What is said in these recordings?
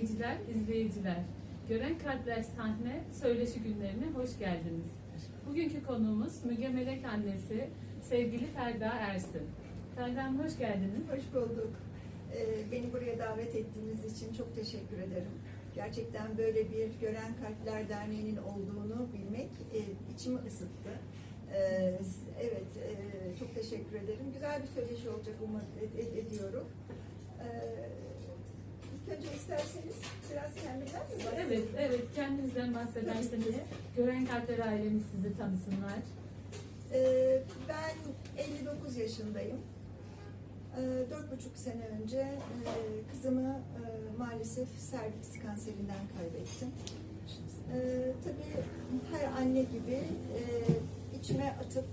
seyirciler, izleyiciler. Gören Kalpler sahne söyleşi günlerine hoş geldiniz. Bugünkü konuğumuz Müge Melek annesi sevgili Ferda Ersin. Ferda Hanım hoş geldiniz. Hoş bulduk. Ee, Beni buraya davet ettiğiniz için çok teşekkür ederim. Gerçekten böyle bir Gören Kalpler Derneği'nin olduğunu bilmek e, içimi ısıttı. Ee, Evet, e, çok teşekkür ederim. Güzel bir söyleşi olacak umut ed- ed- ediyorum. Ee, önce isterseniz biraz kendimden mi bahsedeyim? Evet, evet kendinizden bahsederseniz. Gören Kalpler ailemiz sizi tanısınlar. Ee, Ben 59 yaşındayım. Ee, Dört buçuk sene önce e, kızımı e, maalesef serviks kanserinden kaybettim. Ee, Tabii her anne gibi e, içime atıp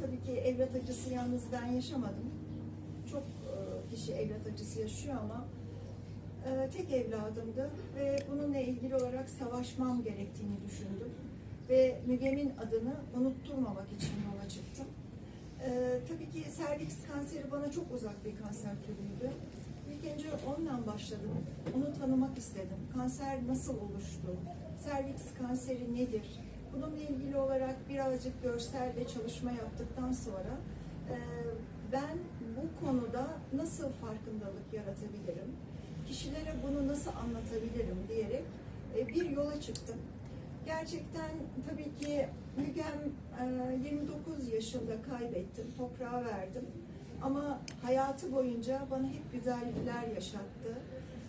tabii ki evlat acısı yalnız ben yaşamadım. Çok kişi evlat acısı yaşıyor ama e, tek evladımdı ve bununla ilgili olarak savaşmam gerektiğini düşündüm ve Müge'min adını unutturmamak için yola çıktım. Ee, tabii ki serviks kanseri bana çok uzak bir kanser türüydü. İlk önce ondan başladım. Onu tanımak istedim. Kanser nasıl oluştu? Serviks kanseri nedir? Bununla ilgili olarak birazcık görsel ve çalışma yaptıktan sonra e, ben bu konuda nasıl farkındalık yaratabilirim? Kişilere bunu nasıl anlatabilirim diyerek e, bir yola çıktım. Gerçekten tabii ki Mügem e, 29 yaşında kaybettim, toprağa verdim. Ama hayatı boyunca bana hep güzellikler yaşattı.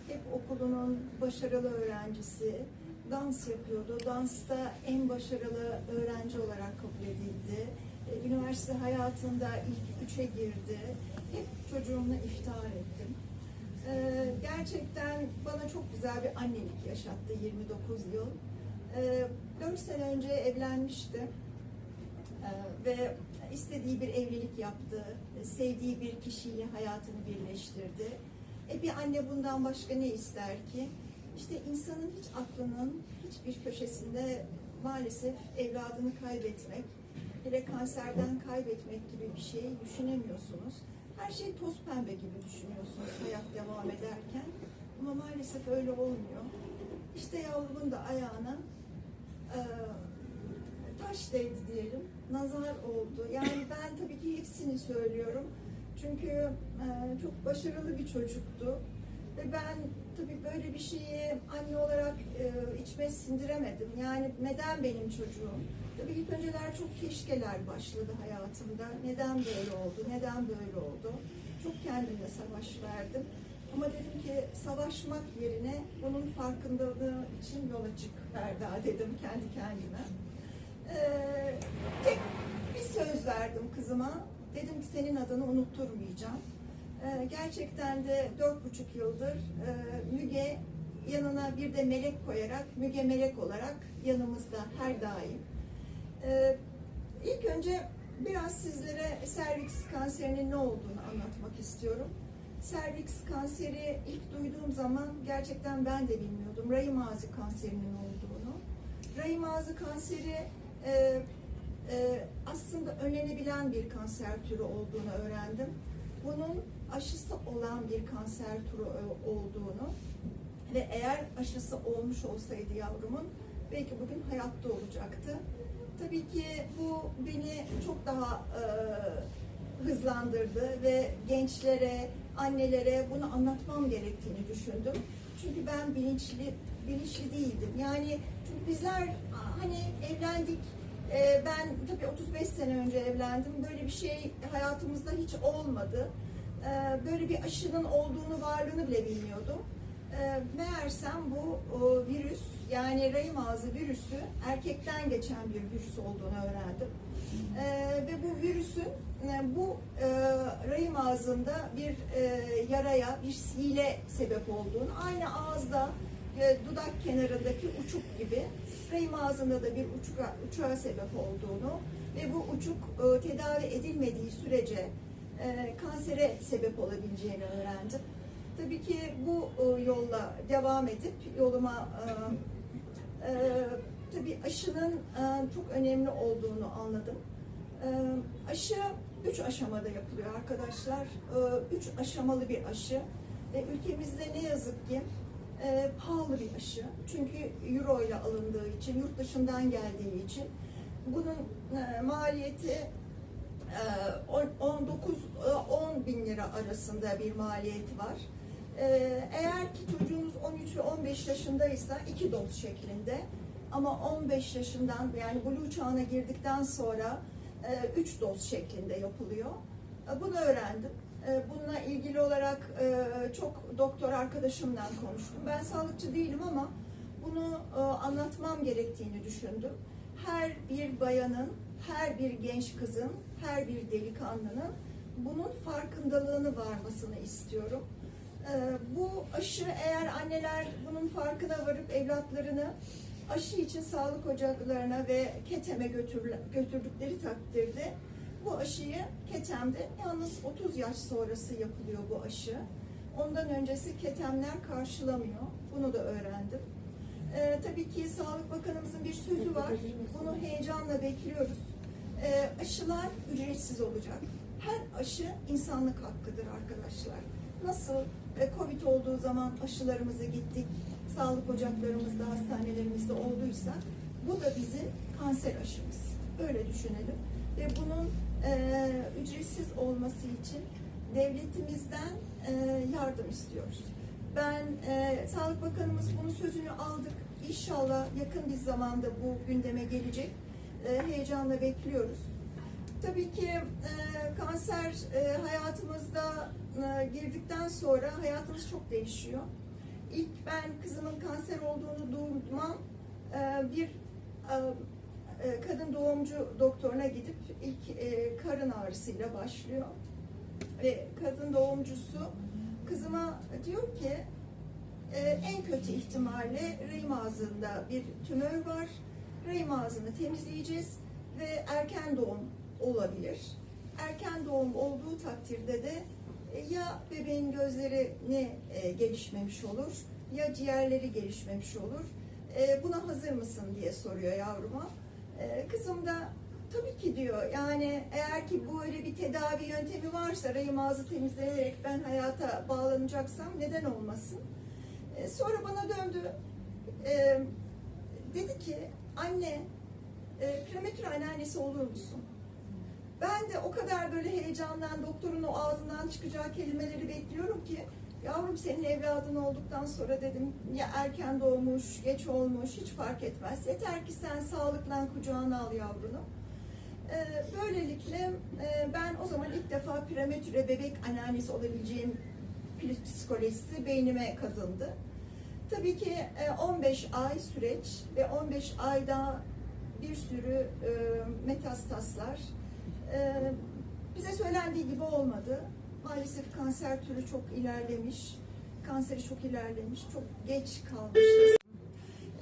Hep okulunun başarılı öğrencisi, dans yapıyordu. Dansta en başarılı öğrenci olarak kabul edildi. E, Üniversite hayatında ilk üçe girdi. Hep çocuğumla iftihar ettim. Ee, gerçekten bana çok güzel bir annelik yaşattı 29 yıl. Ee, 4 sene önce evlenmişti Ee, ve istediği bir evlilik yaptı, sevdiği bir kişiyle hayatını birleştirdi. E bir anne bundan başka ne ister ki? İşte insanın hiç aklının hiçbir köşesinde maalesef evladını kaybetmek, hele kanserden kaybetmek gibi bir şey düşünemiyorsunuz. Her şey toz pembe gibi düşünüyorsunuz hayat devam ederken. Ama maalesef öyle olmuyor. İşte yavrumun da ayağına e, taş değdi diyelim. Nazar oldu. Yani ben tabii ki hepsini söylüyorum. Çünkü e, çok başarılı bir çocuktu. Ve ben tabii böyle bir şeyi anne olarak e, içime sindiremedim. Yani neden benim çocuğum? Tabii ilk önceler çok keşkeler başladı hayatımda. Neden böyle oldu? Neden böyle oldu? Çok kendimle savaş verdim. Ama dedim ki savaşmak yerine bunun farkındalığı için yola çık Ferda dedim kendi kendime. Ee, tek bir söz verdim kızıma. Dedim ki senin adını unutturmayacağım. Ee, gerçekten de dört buçuk yıldır e, Müge yanına bir de melek koyarak Müge melek olarak yanımızda her daim. Ee, ilk önce biraz sizlere serviks kanserinin ne olduğunu anlatmak istiyorum. Serviks kanseri ilk duyduğum zaman gerçekten ben de bilmiyordum. Rahim ağzı kanserinin olduğunu. Rahim ağzı kanseri e, e, aslında önlenebilen bir kanser türü olduğunu öğrendim. Bunun aşısı olan bir kanser türü o- olduğunu ve eğer aşısı olmuş olsaydı yavrumun belki bugün hayatta olacaktı. Tabii ki bu beni çok daha e, hızlandırdı ve gençlere, annelere bunu anlatmam gerektiğini düşündüm. Çünkü ben bilinçli bilinçli değildim. Yani çünkü bizler hani evlendik. e, ben tabii 35 sene önce evlendim. Böyle bir şey hayatımızda hiç olmadı. E, böyle bir aşının olduğunu, varlığını bile bilmiyordum. E, meğersem bu virüs yani rahim ağzı virüsü erkekten geçen bir virüs olduğunu öğrendim. E, ve bu virüsün e, bu e, rahim ağzında bir e, yaraya, bir sihile sebep olduğunu, aynı ağızda e, dudak kenarındaki uçuk gibi rahim ağzında da bir uçuğa, uçuğa sebep olduğunu ve bu uçuk e, tedavi edilmediği sürece e, kansere sebep olabileceğini öğrendim. Tabii ki bu e, yolla devam edip yoluma e, e, tabii aşının çok önemli olduğunu anladım. Aşı üç aşamada yapılıyor arkadaşlar. Üç aşamalı bir aşı ülkemizde ne yazık ki pahalı bir aşı. Çünkü euro ile alındığı için, yurt dışından geldiği için bunun maliyeti e, on- 19 e, 10 bin lira arasında bir maliyeti var. E, Eğer ki çocuğunuz 13 ve 15 yaşındaysa iki doz şeklinde ama 15 yaşından yani blue çağına girdikten sonra 3 doz şeklinde yapılıyor. E, Bunu öğrendim. E, Bununla ilgili olarak e, çok doktor arkadaşımla konuştum. Ben sağlıkçı değilim ama bunu e, anlatmam gerektiğini düşündüm. Her bir bayanın, her bir genç kızın, her bir delikanlının bunun farkındalığını varmasını istiyorum. E, Bu aşı eğer anneler bunun farkına varıp evlatlarını aşı için sağlık ocaklarına ve KETEM'e götür- götürdükleri takdirde bu aşıyı KETEM'de yalnız 30 yaş sonrası yapılıyor bu aşı. Ondan öncesi KETEM'ler karşılamıyor. Bunu da öğrendim. Ee, tabii ki Sağlık Bakanımızın bir sözü var. Bunu heyecanla bekliyoruz. Ee, aşılar ücretsiz olacak. Her aşı insanlık hakkıdır arkadaşlar. Nasıl Covid olduğu zaman aşılarımızı gittik, sağlık ocaklarımızda, hastanelerimizde olduysa bu da bizim kanser aşımız. Öyle düşünelim. Ve bunun e, ücretsiz olması için devletimizden e, yardım istiyoruz. Ben e, Sağlık Bakanımız bunun sözünü aldık. İnşallah yakın bir zamanda bu gündeme gelecek. E, heyecanla bekliyoruz. Tabii ki e, kanser e, hayatımızda e, girdikten sonra hayatımız çok değişiyor. İlk ben kızımın kanser olduğunu duymam e, bir e, e, kadın doğumcu doktoruna gidip ilk e, karın ağrısıyla başlıyor. Ve kadın doğumcusu kızıma diyor ki e, en kötü ihtimalle rahim ağzında bir tümör var. Rahim ağzını temizleyeceğiz ve erken doğum olabilir. Erken doğum olduğu takdirde de e, ya bebeğin gözleri ne e, gelişmemiş olur ya ciğerleri gelişmemiş olur. E, buna hazır mısın diye soruyor yavruma. Kızım da tabii ki diyor. Yani eğer ki böyle bir tedavi yöntemi varsa rahim ağzı temizlenerek ben hayata bağlanacaksam neden olmasın? Sonra bana döndü. Dedi ki anne prematür anneannesi olur musun? Ben de o kadar böyle heyecandan doktorun o ağzından çıkacağı kelimeleri bekliyorum ki yavrum senin evladın olduktan sonra dedim ya erken doğmuş, geç olmuş hiç fark etmez. Yeter ki sen sağlıkla kucağına al yavrunu. Ee, böylelikle e, ben o zaman ilk defa prematüre bebek anneannesi olabileceğim psikolojisi beynime kazındı. Tabii ki e, 15 ay süreç ve 15 ayda bir sürü e, metastaslar. E, bize söylendiği gibi olmadı. Maalesef kanser türü çok ilerlemiş. Kanseri çok ilerlemiş. Çok geç kalmışız.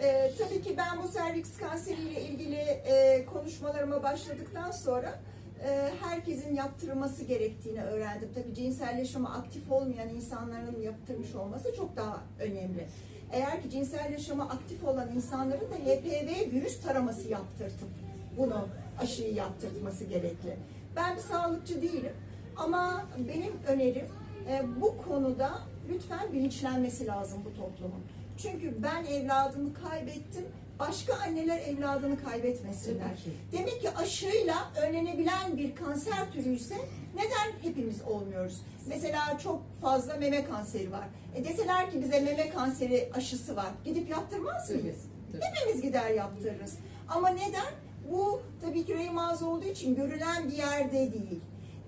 E, tabii ki ben bu serviks kanseriyle ilgili e, konuşmalarıma başladıktan sonra e, herkesin yaptırılması gerektiğini öğrendim. Tabii cinsel yaşamı aktif olmayan insanların yaptırmış olması çok daha önemli. Eğer ki cinsel yaşamı aktif olan insanların da HPV virüs taraması yaptırtıp bunu aşıyı yaptırtması gerekli. Ben bir sağlıkçı değilim ama benim önerim e, bu konuda lütfen bilinçlenmesi lazım bu toplumun. Çünkü ben evladımı kaybettim, başka anneler evladını kaybetmesinler. Ki. Demek ki aşıyla önlenebilen bir kanser türüyse neden hepimiz olmuyoruz? Mesela çok fazla meme kanseri var. E deseler ki bize meme kanseri aşısı var. Gidip yaptırmaz mıyız? Hepimiz gider yaptırırız. Ama neden? Bu tabii ki ağzı olduğu için görülen bir yerde değil.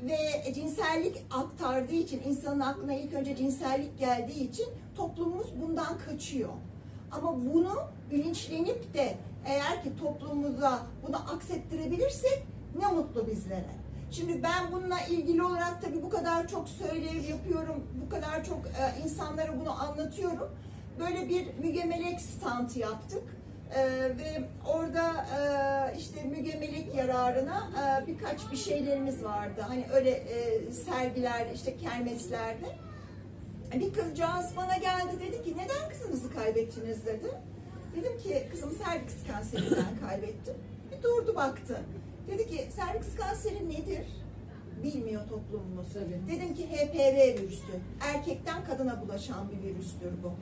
Ve cinsellik aktardığı için, insanın aklına ilk önce cinsellik geldiği için toplumumuz bundan kaçıyor. Ama bunu bilinçlenip de eğer ki toplumumuza bunu aksettirebilirsek ne mutlu bizlere. Şimdi ben bununla ilgili olarak tabii bu kadar çok söylev yapıyorum, bu kadar çok e, insanlara bunu anlatıyorum. Böyle bir Müge Melek standı yaptık. E, ve orada e, işte Müge Melek yararına e, birkaç bir şeylerimiz vardı. Hani öyle e, sergiler, işte kermeslerde. Bir kızcağız bana geldi dedi ki neden kızınızı kaybettiniz dedi. Dedim ki kızımı serviks kanserinden kaybettim. Bir durdu baktı. Dedi ki serviks kanseri nedir? Bilmiyor toplumumuz. Tabii. Dedim ki HPV virüsü. Erkekten kadına bulaşan bir virüstür bu.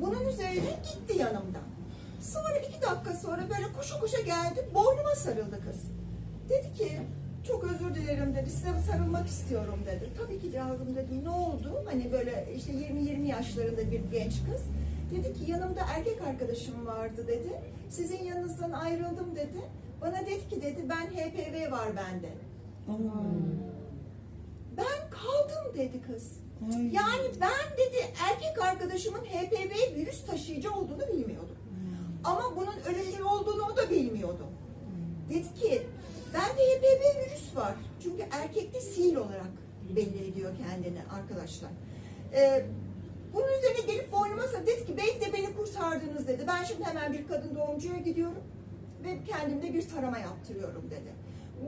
Bunun üzerine gitti yanımdan. Sonra iki dakika sonra böyle koşa koşa geldi. Boynuma sarıldı kız. Dedi ki çok özür dilerim dedi. Size sarılmak istiyorum dedi. Tabii ki yavrum dedim. Ne oldu? Hani böyle işte 20-20 yaşlarında bir genç kız. Dedi ki yanımda erkek arkadaşım vardı dedi. Sizin yanınızdan ayrıldım dedi. Bana dedi ki dedi ben HPV var bende. Ben kaldım dedi kız. Ay. Yani ben dedi erkek arkadaşımın HPV virüs taşıyıcı olduğunu bilmiyordum. Ama bunun ölümcül olduğunu o da bilmiyordu. Dedi ki bende HPV virüs var. Çünkü erkekte sil olarak belli ediyor kendini arkadaşlar. Ee, bunun üzerine gelip boynuma. Dedi ki belki de beni kurtardınız dedi. Ben şimdi hemen bir kadın doğumcuya gidiyorum ve kendimde bir tarama yaptırıyorum dedi.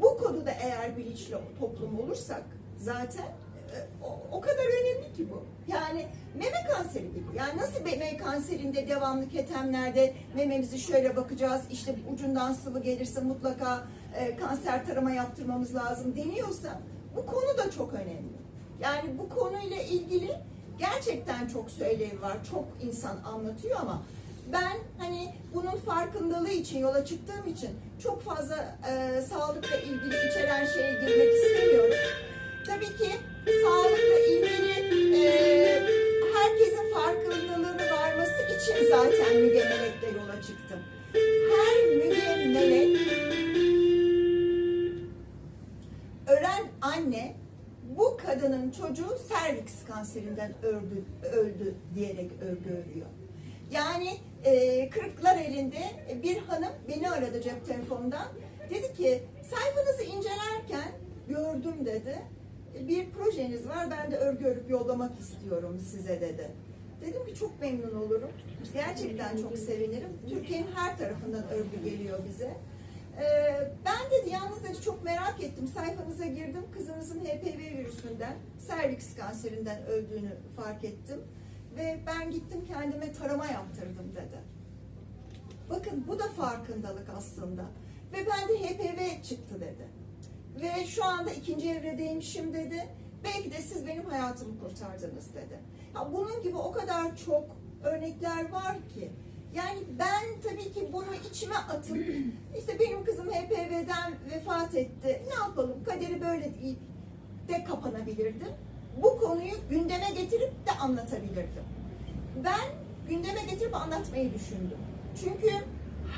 Bu konuda eğer bilinçli toplum olursak zaten e, o, o kadar önemli ki bu. Yani meme kanseri gibi. Yani nasıl meme kanserinde devamlı ketemlerde mememizi şöyle bakacağız. işte ucundan sıvı gelirse mutlaka e, kanser tarama yaptırmamız lazım deniyorsa bu konu da çok önemli. Yani bu konuyla ilgili gerçekten çok söylevi var. Çok insan anlatıyor ama ben hani bunun farkındalığı için yola çıktığım için çok fazla e, sağlıkla ilgili içeren şeye girmek istemiyorum. Tabii ki sağlıkla ilgili e, herkesin için zaten Müge Melek'le yola çıktım. Her Müge Melek ölen anne bu kadının çocuğu serviks kanserinden öldü, öldü diyerek örgü örüyor. Yani e, kırıklar elinde bir hanım beni aradı cep telefonundan. Dedi ki sayfanızı incelerken gördüm dedi. Bir projeniz var ben de örgü örüp yollamak istiyorum size dedi. Dedim ki çok memnun olurum. Gerçekten çok sevinirim. Türkiye'nin her tarafından örgü geliyor bize. Ee, ben dedi yalnız dedi çok merak ettim. Sayfanıza girdim. Kızınızın HPV virüsünden, serviks kanserinden öldüğünü fark ettim. Ve ben gittim kendime tarama yaptırdım dedi. Bakın bu da farkındalık aslında. Ve bende HPV çıktı dedi. Ve şu anda ikinci evredeymişim dedi. Belki de siz benim hayatımı kurtardınız dedi. Ya bunun gibi o kadar çok örnekler var ki. Yani ben tabii ki bunu içime atıp işte benim kızım HPV'den vefat etti. Ne yapalım? Kaderi böyle deyip de kapanabilirdim. Bu konuyu gündeme getirip de anlatabilirdim. Ben gündeme getirip anlatmayı düşündüm. Çünkü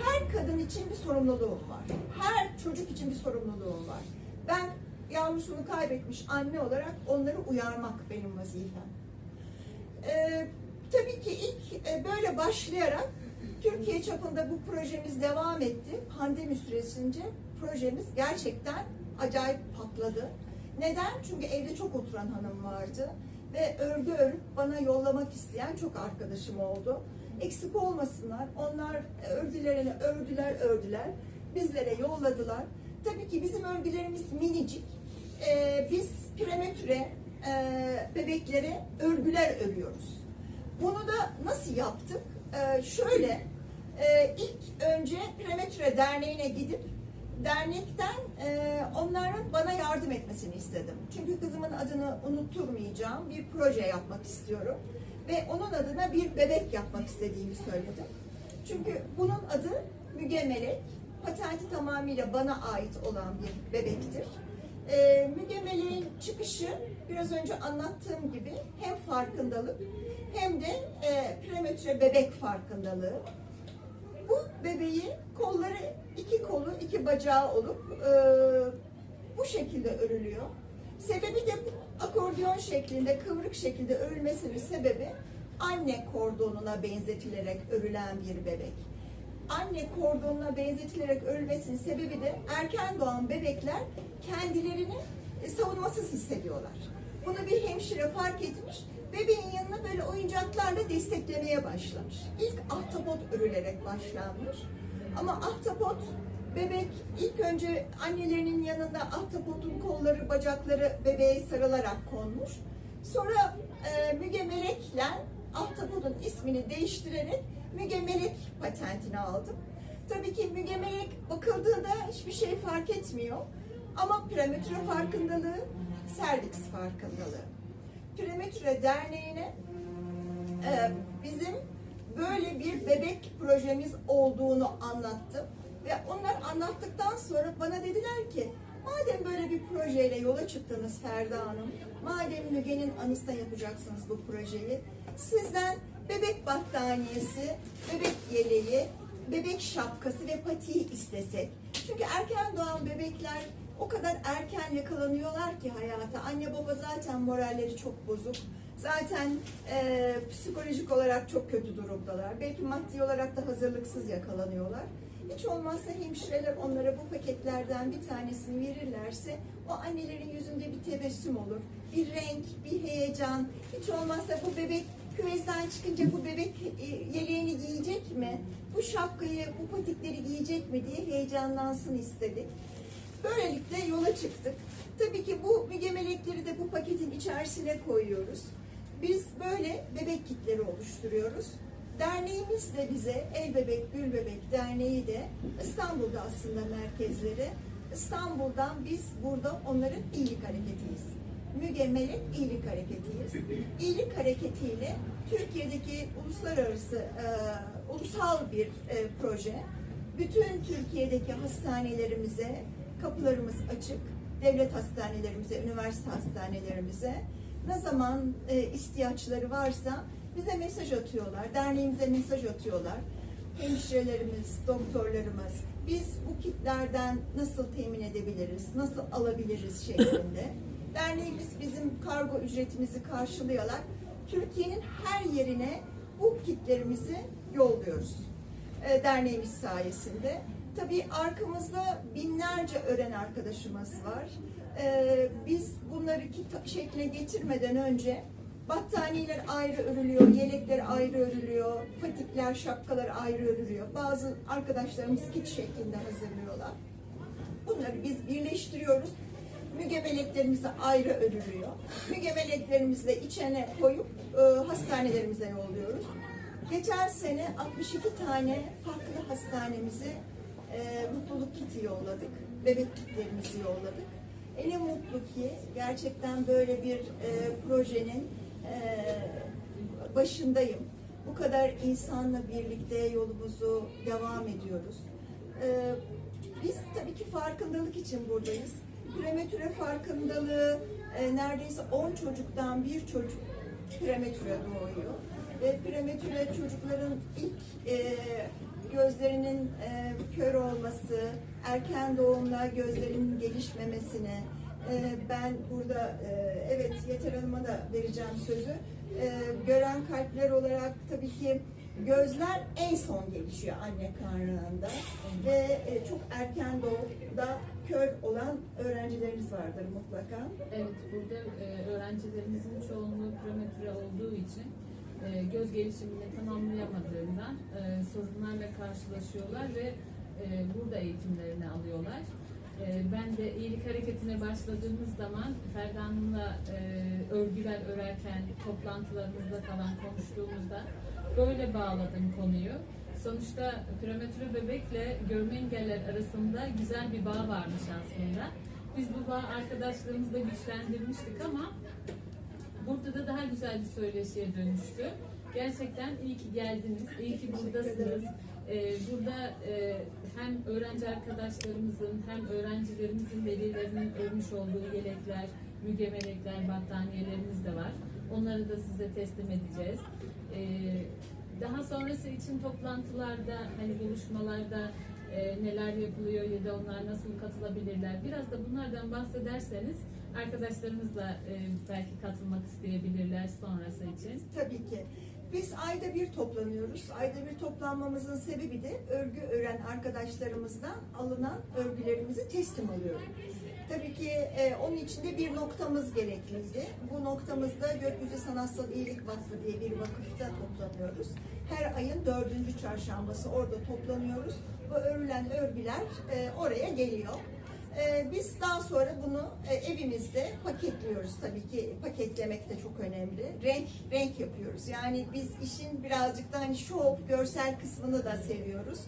her kadın için bir sorumluluğum var. Her çocuk için bir sorumluluğum var. Ben yavrusunu kaybetmiş anne olarak onları uyarmak benim vazifem. Ee, tabii ki ilk e, böyle başlayarak Türkiye çapında bu projemiz devam etti. Pandemi süresince projemiz gerçekten acayip patladı. Neden? Çünkü evde çok oturan hanım vardı ve örgü örüp bana yollamak isteyen çok arkadaşım oldu. Eksik olmasınlar. Onlar örgülerini ördüler, ördüler. Bizlere yolladılar. Tabii ki bizim örgülerimiz minicik. Ee, biz prematüre e, bebeklere örgüler örüyoruz. Bunu da nasıl yaptık? Ee, şöyle, e, ilk önce Prematüre Derneği'ne gidip dernekten e, onların bana yardım etmesini istedim. Çünkü kızımın adını unutturmayacağım bir proje yapmak istiyorum. Ve onun adına bir bebek yapmak istediğimi söyledim. Çünkü bunun adı Müge Melek. Patenti tamamıyla bana ait olan bir bebektir. Ee, Müge Melek'in çıkışı biraz önce anlattığım gibi hem farkındalık hem de e, prematüre bebek farkındalığı. Bu bebeği kolları iki kolu iki bacağı olup e, bu şekilde örülüyor. Sebebi de bu akordeon şeklinde kıvrık şekilde örülmesinin sebebi anne kordonuna benzetilerek örülen bir bebek. Anne kordonuna benzetilerek örülmesinin sebebi de erken doğan bebekler kendilerini e, savunmasız hissediyorlar. Bunu bir hemşire fark etmiş, bebeğin yanına böyle oyuncaklarla desteklemeye başlamış. İlk ahtapot örülerek başlanmış. Ama ahtapot bebek ilk önce annelerinin yanında ahtapotun kolları, bacakları bebeğe sarılarak konmuş. Sonra e, Müge Melek'le ahtapotun ismini değiştirerek Müge Melek patentini aldım. Tabii ki Müge Melek bakıldığında hiçbir şey fark etmiyor. Ama prematüre farkındalığı, serviks farkındalığı. Prematüre Derneği'ne e, bizim böyle bir bebek projemiz olduğunu anlattım. Ve onlar anlattıktan sonra bana dediler ki madem böyle bir projeyle yola çıktınız Ferda Hanım, madem Müge'nin anısına yapacaksınız bu projeyi, sizden bebek battaniyesi, bebek yeleği, bebek şapkası ve patiği istesek. Çünkü erken doğan bebekler o kadar erken yakalanıyorlar ki hayata. Anne baba zaten moralleri çok bozuk. Zaten e, psikolojik olarak çok kötü durumdalar. Belki maddi olarak da hazırlıksız yakalanıyorlar. Hiç olmazsa hemşireler onlara bu paketlerden bir tanesini verirlerse o annelerin yüzünde bir tebessüm olur. Bir renk, bir heyecan. Hiç olmazsa bu bebek küvezden çıkınca bu bebek e, yeleğini giyecek mi? Bu şapkayı, bu patikleri giyecek mi diye heyecanlansın istedik. Böylelikle yola çıktık. Tabii ki bu müge melekleri de bu paketin içerisine koyuyoruz. Biz böyle bebek kitleri oluşturuyoruz. Derneğimiz de bize El Bebek Gül Bebek Derneği de İstanbul'da aslında merkezleri. İstanbul'dan biz burada onların iyilik hareketiyiz. Müge Melek İyilik Hareketiyiz. İyilik Hareketi'yle Türkiye'deki uluslararası, e, ulusal bir e, proje. Bütün Türkiye'deki hastanelerimize kapılarımız açık. Devlet hastanelerimize, üniversite hastanelerimize ne zaman e, ihtiyaçları varsa bize mesaj atıyorlar, derneğimize mesaj atıyorlar. Hemşirelerimiz, doktorlarımız, biz bu kitlerden nasıl temin edebiliriz, nasıl alabiliriz şeklinde. Derneğimiz bizim kargo ücretimizi karşılıyorlar. Türkiye'nin her yerine bu kitlerimizi yolluyoruz. E, derneğimiz sayesinde. Tabii arkamızda binlerce öğren arkadaşımız var. E, biz bunları kit şekline getirmeden önce battaniyeler ayrı örülüyor, yelekler ayrı örülüyor, patikler, şapkalar ayrı örülüyor. Bazı arkadaşlarımız kit şeklinde hazırlıyorlar. Bunları biz birleştiriyoruz. Mügebeleklerimizi ayrı örülüyor. Mügebeleklerimizi de içine koyup e, hastanelerimize yolluyoruz. Geçen sene 62 tane farklı hastanemize e, mutluluk kiti yolladık. Bebek kitlerimizi yolladık. E ne mutlu ki gerçekten böyle bir e, projenin e, başındayım. Bu kadar insanla birlikte yolumuzu devam ediyoruz. E, biz tabii ki farkındalık için buradayız. Prematüre farkındalığı e, neredeyse 10 çocuktan bir çocuk prematüre doğuyor. Ve prematüre çocukların ilk e, gözlerinin e, kör olması, erken doğumla gözlerinin gelişmemesine, e, ben burada e, evet Yeter Hanım'a da vereceğim sözü. E, gören kalpler olarak tabii ki gözler en son gelişiyor anne karnında ve e, çok erken doğumda kör olan öğrencilerimiz vardır mutlaka. Evet, burada e, öğrencilerimizin çoğunluğu prematüre olduğu için e, göz gelişimini tamamlayamadığından e, sorunlarla karşılaşıyorlar ve e, burada eğitimlerini alıyorlar. E, ben de iyilik hareketine başladığımız zaman Ferda Hanım'la e, örgüler örerken toplantılarımızda falan konuştuğumuzda böyle bağladım konuyu. Sonuçta prematüre bebekle görme engeller arasında güzel bir bağ varmış aslında. Biz bu bağı arkadaşlarımızla güçlendirmiştik ama burada da daha güzel bir söyleşiye dönüştü. Gerçekten iyi ki geldiniz, iyi ki buradasınız. Ee, burada e, hem öğrenci arkadaşlarımızın hem öğrencilerimizin velilerinin örmüş olduğu yelekler, mügemelekler, battaniyelerimiz de var. Onları da size teslim edeceğiz. Ee, daha sonrası için toplantılarda, hani buluşmalarda e, neler yapılıyor ya da onlar nasıl katılabilirler. Biraz da bunlardan bahsederseniz arkadaşlarımız da e, belki katılmak isteyebilirler sonrası için. Tabii ki. Biz ayda bir toplanıyoruz. Ayda bir toplanmamızın sebebi de örgü öğren arkadaşlarımızdan alınan örgülerimizi teslim alıyoruz. Tabii ki e, onun için de bir noktamız gerekliydi. Bu noktamızda Gökyüzü Sanatsal İyilik Vakfı diye bir vakıfta toplanıyoruz. Her ayın dördüncü çarşambası orada toplanıyoruz. Bu örülen örgüler e, oraya geliyor. Ee, biz daha sonra bunu e, evimizde paketliyoruz tabii ki paketlemek de çok önemli. Renk renk yapıyoruz. Yani biz işin birazcık da hani şov, görsel kısmını da seviyoruz.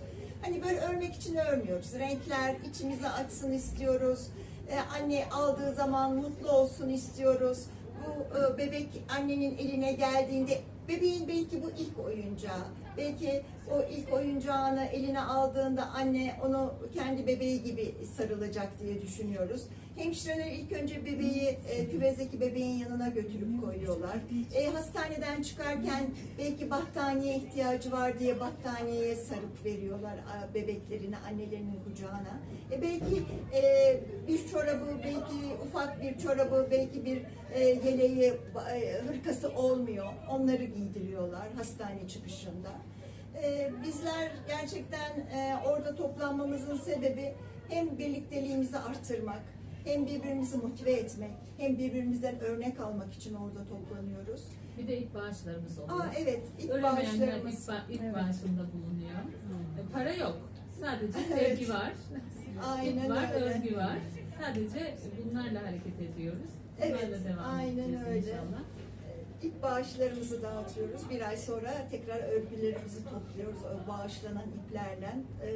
Hani böyle örmek için örmüyoruz. Renkler içimize açsın istiyoruz. Ee, anne aldığı zaman mutlu olsun istiyoruz. Bu e, bebek annenin eline geldiğinde bebeğin belki bu ilk oyuncağı. Belki o ilk oyuncağını eline aldığında anne onu kendi bebeği gibi sarılacak diye düşünüyoruz. Hemşireler ilk önce bebeği e, küvezdeki bebeğin yanına götürüp koyuyorlar. E, hastaneden çıkarken belki battaniye ihtiyacı var diye battaniyeye sarıp veriyorlar bebeklerini annelerinin kucağına. E, belki e, bir çorabı, belki ufak bir çorabı, belki bir e, yeleği, e, hırkası olmuyor. Onları giydiriyorlar hastane çıkışında. E, bizler gerçekten e, orada toplanmamızın sebebi hem birlikteliğimizi artırmak, hem birbirimizi motive etmek, hem birbirimizden örnek almak için orada toplanıyoruz. Bir de ilk bağışlarımız oluyor. Aa evet, ilk Ölemeyenler bağışlarımız. ilk, ba- ilk Evet. bağışında bulunuyor. E, para yok. Sadece Evet. sevgi var. Aynen var, öyle. örgü var. Sadece bunlarla hareket ediyoruz. Evet, Bunlarla devam aynen öyle. inşallah. İlk bağışlarımızı dağıtıyoruz. Bir ay sonra tekrar örgülerimizi topluyoruz. O bağışlanan iplerle e,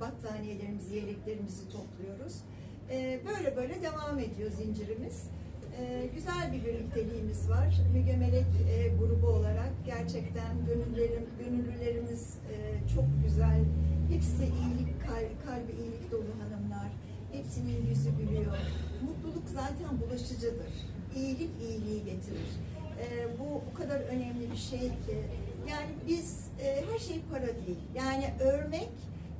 battaniyelerimizi, yeleklerimizi topluyoruz. E, böyle böyle devam ediyor zincirimiz. E, güzel bir birlikteliğimiz var. Müge Melek e, grubu olarak gerçekten gönüllerim, gönüllülerimiz e, çok güzel. Hepsi iyilik, kal- kalbi iyilik dolu hanımlar. Hepsinin yüzü gülüyor. Mutluluk zaten bulaşıcıdır. İyilik iyiliği getirir. Ee, bu o kadar önemli bir şey ki. Yani biz e, her şey para değil. Yani örmek,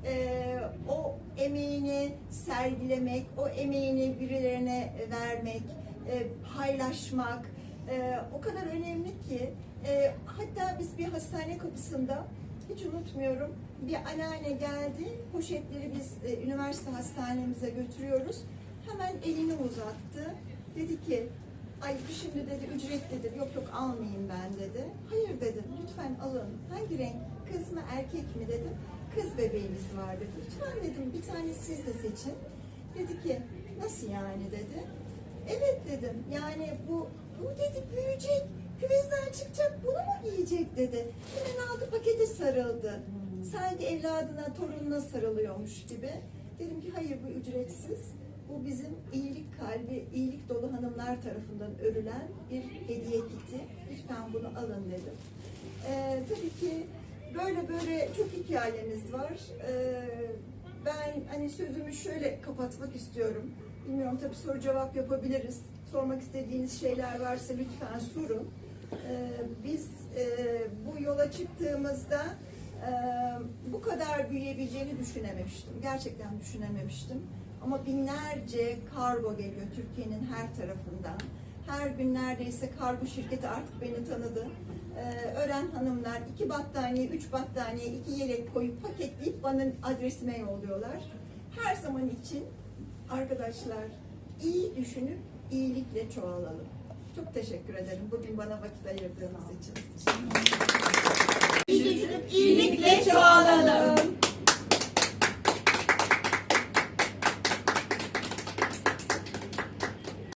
e, o emeğini sergilemek, o emeğini birilerine vermek, e, paylaşmak e, o kadar önemli ki. E, hatta biz bir hastane kapısında hiç unutmuyorum. Bir anneanne geldi. Poşetleri biz e, üniversite hastanemize götürüyoruz. Hemen elini uzattı. Dedi ki Ay şimdi dedi ücretlidir. Yok yok almayayım ben dedi. Hayır dedim. Lütfen alın. Hangi renk? Kız mı erkek mi dedim. Kız bebeğimiz var dedi. Lütfen dedim bir tane siz de seçin. Dedi ki nasıl yani dedi. Evet dedim. Yani bu bu dedi büyüyecek. Küvezden çıkacak bunu mu giyecek dedi. Hemen aldı pakete sarıldı. Sanki evladına, torununa sarılıyormuş gibi. Dedim ki hayır bu ücretsiz. Bu bizim iyilik kalbi, iyilik dolu hanımlar tarafından örülen bir hediye kiti. Lütfen bunu alın dedim. Ee, tabii ki böyle böyle çok hikayemiz var. Ee, ben hani sözümü şöyle kapatmak istiyorum. Bilmiyorum tabii soru cevap yapabiliriz. Sormak istediğiniz şeyler varsa lütfen sorun. Ee, biz e, bu yola çıktığımızda e, bu kadar büyüyebileceğini düşünememiştim. Gerçekten düşünememiştim. Ama binlerce kargo geliyor Türkiye'nin her tarafından. Her gün neredeyse kargo şirketi artık beni tanıdı. Ee, öğren hanımlar iki battaniye, üç battaniye, iki yelek koyup paketleyip bana adresime yolluyorlar. Her zaman için arkadaşlar iyi düşünüp iyilikle çoğalalım. Çok teşekkür ederim bugün bana vakit ayırdığınız için. İyilikle çoğalalım.